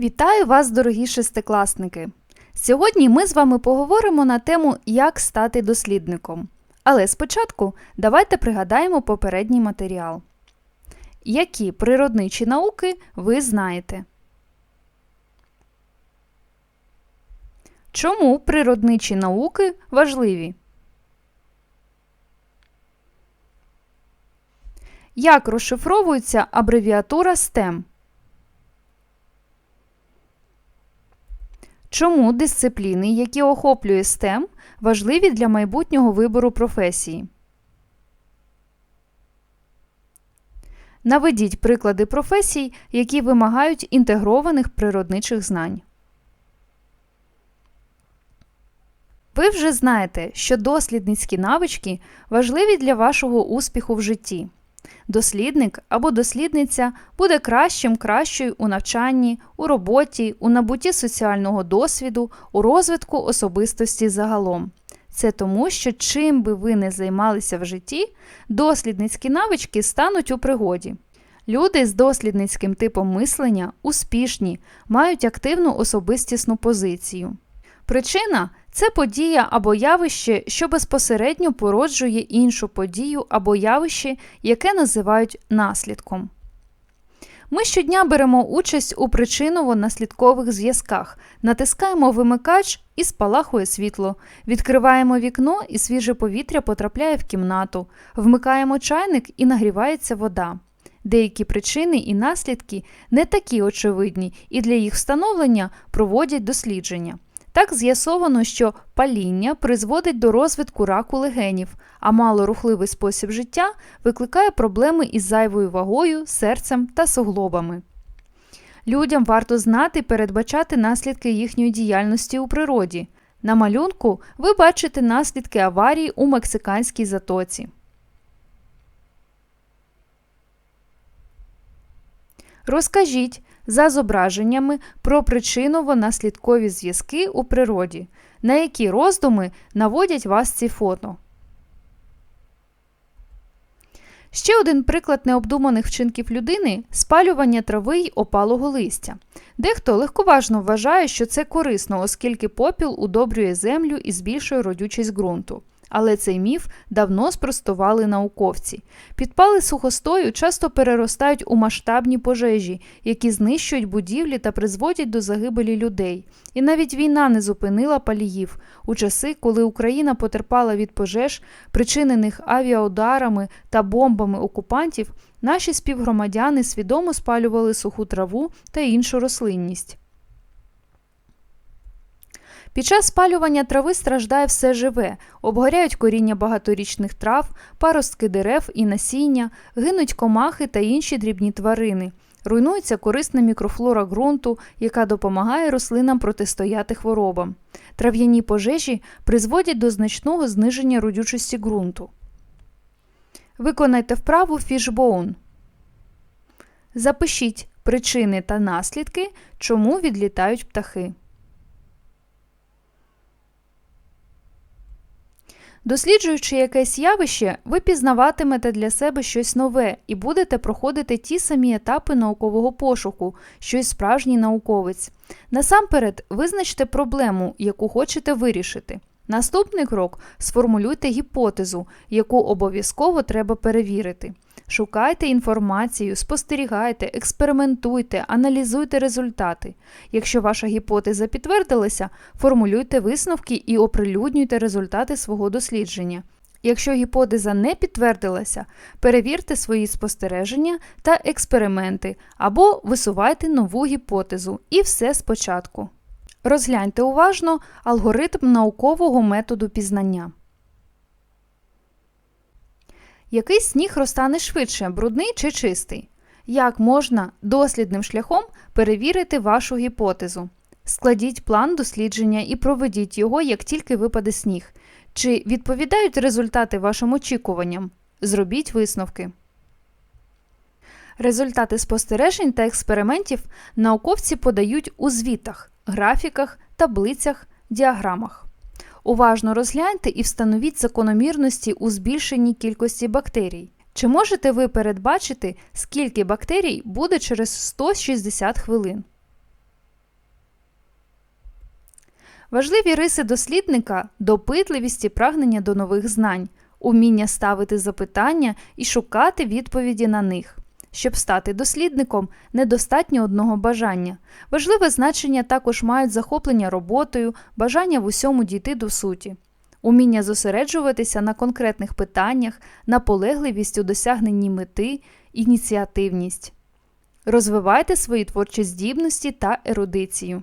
Вітаю вас, дорогі шестикласники! Сьогодні ми з вами поговоримо на тему, як стати дослідником. Але спочатку давайте пригадаємо попередній матеріал. Які природничі науки ви знаєте? Чому природничі науки важливі? Як розшифровується абревіатура STEM? Чому дисципліни, які охоплює STEM, важливі для майбутнього вибору професії? Наведіть приклади професій, які вимагають інтегрованих природничих знань. Ви вже знаєте, що дослідницькі навички важливі для вашого успіху в житті. Дослідник або дослідниця буде кращим кращою у навчанні, у роботі, у набутті соціального досвіду, у розвитку особистості загалом. Це тому, що чим би ви не займалися в житті, дослідницькі навички стануть у пригоді. Люди з дослідницьким типом мислення успішні, мають активну особистісну позицію. Причина це подія або явище, що безпосередньо породжує іншу подію або явище, яке називають наслідком. Ми щодня беремо участь у причиново-наслідкових зв'язках, натискаємо вимикач і спалахує світло, відкриваємо вікно і свіже повітря потрапляє в кімнату, вмикаємо чайник і нагрівається вода. Деякі причини і наслідки не такі очевидні, і для їх встановлення проводять дослідження. Так з'ясовано, що паління призводить до розвитку раку легенів, а малорухливий спосіб життя викликає проблеми із зайвою вагою, серцем та суглобами. Людям варто знати і передбачати наслідки їхньої діяльності у природі. На малюнку ви бачите наслідки аварії у мексиканській затоці. Розкажіть за зображеннями про причиново-наслідкові зв'язки у природі, на які роздуми наводять вас ці фото. Ще один приклад необдуманих вчинків людини спалювання трави й опалого листя. Дехто легковажно вважає, що це корисно, оскільки попіл удобрює землю і збільшує родючість ґрунту. Але цей міф давно спростували науковці. Підпали сухостою часто переростають у масштабні пожежі, які знищують будівлі та призводять до загибелі людей. І навіть війна не зупинила паліїв. У часи, коли Україна потерпала від пожеж, причинених авіаударами та бомбами окупантів, наші співгромадяни свідомо спалювали суху траву та іншу рослинність. Під час спалювання трави страждає все живе, обгоряють коріння багаторічних трав, паростки дерев і насіння, гинуть комахи та інші дрібні тварини. Руйнується корисна мікрофлора ґрунту, яка допомагає рослинам протистояти хворобам. Трав'яні пожежі призводять до значного зниження родючості ґрунту. Виконайте вправу фішбоун. Запишіть причини та наслідки, чому відлітають птахи. Досліджуючи якесь явище, ви пізнаватимете для себе щось нове і будете проходити ті самі етапи наукового пошуку, що й справжній науковець. Насамперед, визначте проблему, яку хочете вирішити. Наступний крок сформулюйте гіпотезу, яку обов'язково треба перевірити. Шукайте інформацію, спостерігайте, експериментуйте, аналізуйте результати. Якщо ваша гіпотеза підтвердилася, формулюйте висновки і оприлюднюйте результати свого дослідження. Якщо гіпотеза не підтвердилася, перевірте свої спостереження та експерименти або висувайте нову гіпотезу і все спочатку. Розгляньте уважно алгоритм наукового методу пізнання. Який сніг розтане швидше, брудний чи чистий? Як можна дослідним шляхом перевірити вашу гіпотезу? Складіть план дослідження і проведіть його, як тільки випаде сніг. Чи відповідають результати вашим очікуванням? Зробіть висновки. Результати спостережень та експериментів науковці подають у звітах, графіках, таблицях, діаграмах. Уважно розгляньте і встановіть закономірності у збільшенні кількості бактерій. Чи можете ви передбачити, скільки бактерій буде через 160 хвилин? Важливі риси дослідника допитливість і прагнення до нових знань, уміння ставити запитання і шукати відповіді на них. Щоб стати дослідником, недостатньо одного бажання. Важливе значення також мають захоплення роботою, бажання в усьому дійти до суті, уміння зосереджуватися на конкретних питаннях, наполегливість у досягненні мети, ініціативність. Розвивайте свої творчі здібності та ерудицію.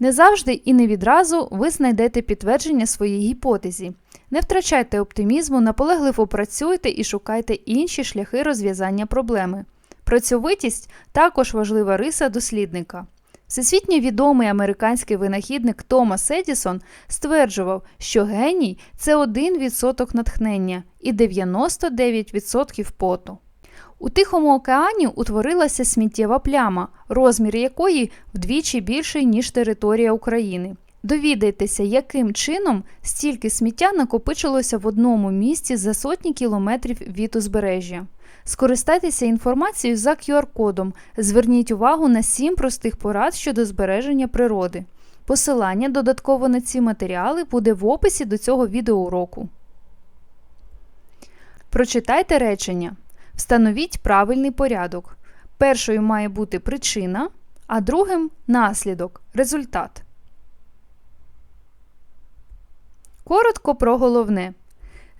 Не завжди і не відразу ви знайдете підтвердження своїй гіпотезі. Не втрачайте оптимізму, наполегливо працюйте і шукайте інші шляхи розв'язання проблеми. Працьовитість також важлива риса дослідника. Всесвітньо відомий американський винахідник Томас Едісон стверджував, що геній це 1% натхнення і 99% поту. У Тихому океані утворилася сміттєва пляма, розмір якої вдвічі більший, ніж територія України. Довідайтеся, яким чином стільки сміття накопичилося в одному місці за сотні кілометрів від узбережжя. Скористайтеся інформацією за QR-кодом, зверніть увагу на 7 простих порад щодо збереження природи. Посилання додатково на ці матеріали буде в описі до цього відеоуроку. Прочитайте речення. Встановіть правильний порядок. Першою має бути причина, а другим наслідок результат. Коротко про головне.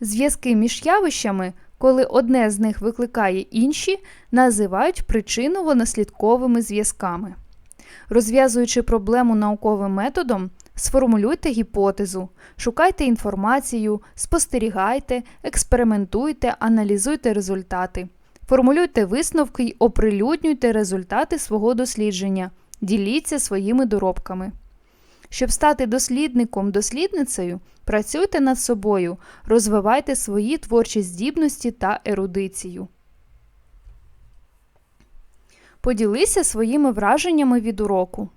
Зв'язки між явищами, коли одне з них викликає інші, називають причинно-наслідковими зв'язками. Розв'язуючи проблему науковим методом, сформулюйте гіпотезу, шукайте інформацію, спостерігайте, експериментуйте, аналізуйте результати, формулюйте висновки й оприлюднюйте результати свого дослідження, діліться своїми доробками. Щоб стати дослідником дослідницею, працюйте над собою, розвивайте свої творчі здібності та ерудицію. Поділися своїми враженнями від уроку.